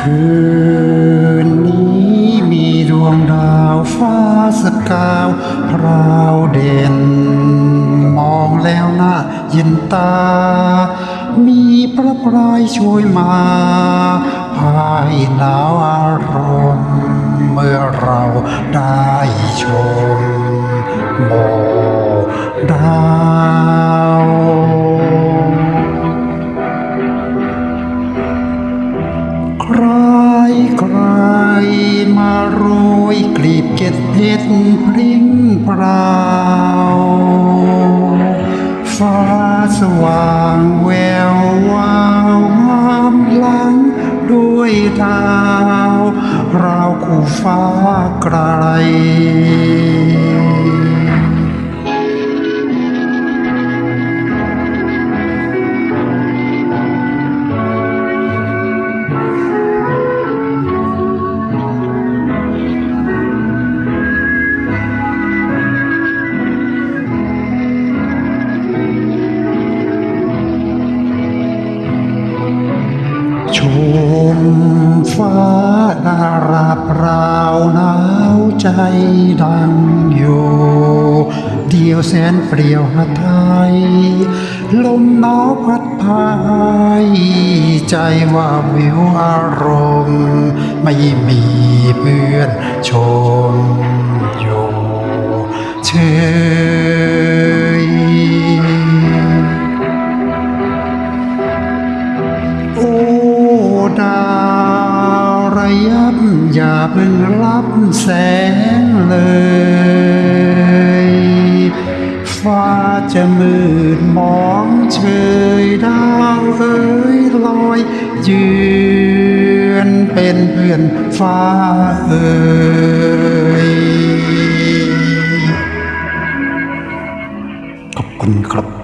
คืนนี้มีดวงดาวฟ้าสกาวพราวเด่น มองแล้วน่าเยินตา มีประปรายช่วยมาพายหนาวอารมณ์เมื่อเราได้ชมโมดา บเกล็ดเพรพริ้งพราฟ้าสว่างแวววาวงามลังด้วยดาวราวคู่ฟ้าไกล ชมฟ้าดาราเปล่าหนาวใจดังอยู่ เดียวแสนเปรี่ยวหะไทย ลมหนาวพัดพายใจว่าวิวอารมณ์ ไม่มีเพื่อนชมอยู่เฉย ดาวระยับอย่าเพิ่งรับแสงเลย ฟ้าจะมืดมองเฉยดาวเอ้ยลอยยืนเป็นเพื่อนฟ้าเอ้ยขอบคุณครับ